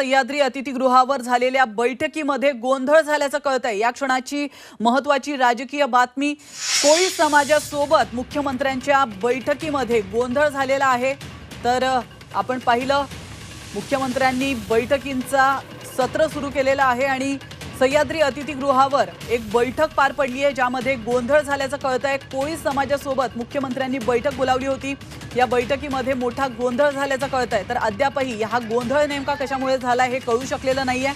सह्याद्री अतिथीगृहावर झालेल्या बैठकीमध्ये गोंधळ झाल्याचं कळत आहे या क्षणाची महत्वाची राजकीय बातमी कोळी समाजासोबत मुख्यमंत्र्यांच्या बैठकीमध्ये गोंधळ झालेला आहे. तर आपण पाहिलं मुख्यमंत्र्यांनी बैठकींचा सत्र सुरू केलेलं आहे आणि सह्याद्री अतिथीगृहावर एक बैठक पार पडली आहे ज्यामध्ये गोंधळ झाल्याचं कळत आहे कोळी समाजासोबत मुख्यमंत्र्यांनी बैठक बोलावली होती. या बैठकीमध्ये मोठा गोंधळ झाल्याचं कळत आहे तर अद्यापही हा गोंधळ नेमका कशामुळे झाला हे कळू शकलेलं नाहीये.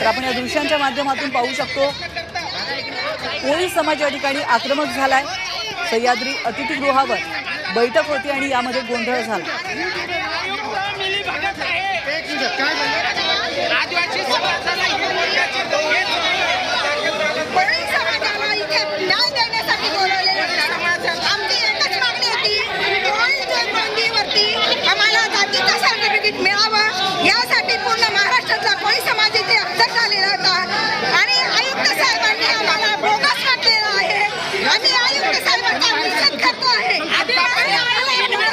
तर आपण या दृश्यांच्या माध्यमातून पाहू शकतो. कोळी समाज या ठिकाणी आक्रमक झालाय. सह्याद्री अतिथीगृहावर बैठक होती आणि यामध्ये गोंधळ झाला आदिवासी समाजाला ही मोर्चाची कोळी समाजाला इथे न्याय देण्यासाठी बोलवलेलं होतं. आमची एकच मागणी होती कोळी नोंदीवरती आम्हाला जातीचं सर्टिफिकेट मिळावं यासाठी पूर्ण महाराष्ट्रातला कोळी समाज इथे हजर झालेला होता आणि आयुक्त साहेबांनी आम्हाला बोगस वाटलेला आहे आम्ही आयुक्त साहेबांचा निषेध करतो आहे आणि आम्ही-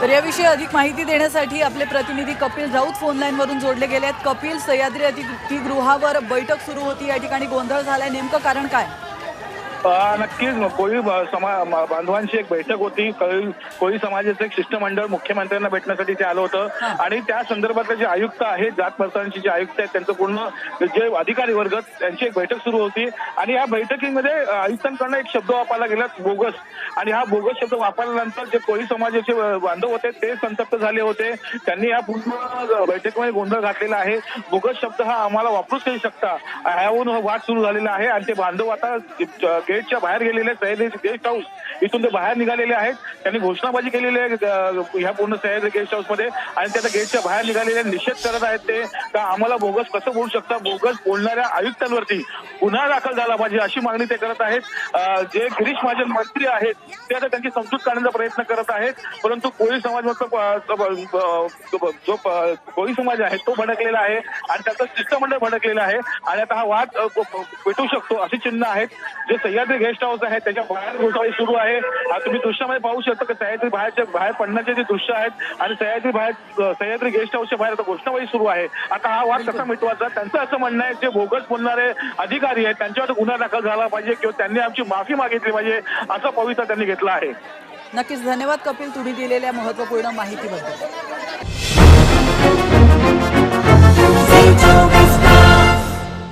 तर याविषयी अधिक माहिती देण्यासाठी आपले प्रतिनिधी कपिल राऊत फोन जोडले गेले आहेत कपिल सह्याद्री अतिथीगृहावर बैठक सुरू होती. या ठिकाणी गोंधळ झालाय. नेमकं कारण काय? नक्कीच. कोळी समा बांधवांची एक बैठक होती. कोळी समाजाचं एक शिष्टमंडळ मुख्यमंत्र्यांना भेटण्यासाठी ते आलं होतं. आणि त्या संदर्भातले जे आयुक्त आहेत जात पडताळणीचे जे आयुक्त आहेत त्यांचं पूर्ण जे अधिकारी वर्ग त्यांची एक बैठक सुरू होती. आणि या बैठकीमध्ये आयुक्तांकडनं एक शब्द वापरला गेला बोगस. आणि हा बोगस शब्द वापरल्यानंतर जे कोळी समाजाचे बांधव होते ते संतप्त झाले होते. त्यांनी या पूर्ण बैठकीमध्ये गोंधळ घातलेला आहे. बोगस शब्द हा आम्हाला वापरूच नाही शकता. ह्यावरून हा वाद सुरू झालेला आहे. आणि ते बांधव आता गेटच्या बाहेर गेलेले आहेत सह्याद्री गेस्ट हाऊस इथून ते बाहेर निघालेले आहेत. त्यांनी घोषणाबाजी केलेली आहे ह्या पूर्ण सह्याद्री गेस्ट हाऊसमध्ये आणि त्या गेस्टच्या गेटच्या बाहेर निघालेले निषेध करत आहेत ते. का आम्हाला बोगस कसं बोलू शकता? बोगस बोलणाऱ्या आयुक्तांवरती गुन्हा दाखल झाला पाहिजे अशी मागणी ते करत आहेत. जे गिरीश महाजन मंत्री आहेत ते आता त्यांची समजूत काढण्याचा प्रयत्न करत आहेत. परंतु कोळी समाज जो कोळी समाज आहे तो भडकलेला आहे आणि त्याचं शिष्टमंडळ भडकलेलं आहे. आणि आता हा वाद पेटू शकतो अशी चिन्ह आहेत. जे सह्याद्री गेस्ट हाऊस आहे त्याच्या बाहेर घोषणाबाजी सुरू आहे. आता तुम्ही दृश्यामध्ये पाहू शकता. की? सह्याद्री बाहेरच्या बाहेर पडण्याचे जे दृश्य आहेत आणि सह्याद्री बाहेर सह्याद्री गेस्ट हाऊसच्या बाहेर आता घोषणाबाजी सुरू आहे. आता हा वाद कसा मिटवायचा? त्यांचं असं म्हणणं आहे जे बोगस बोलणारे अधिकारी आहेत त्यांच्यावर गुन्हा दाखल झाला पाहिजे किंवा त्यांनी आमची माफी मागितली पाहिजे असा पवित्रा त्यांनी घेतला आहे. नक्कीच. धन्यवाद कपिल तुम्ही दिलेल्या महत्त्वपूर्ण माहितीबद्दल.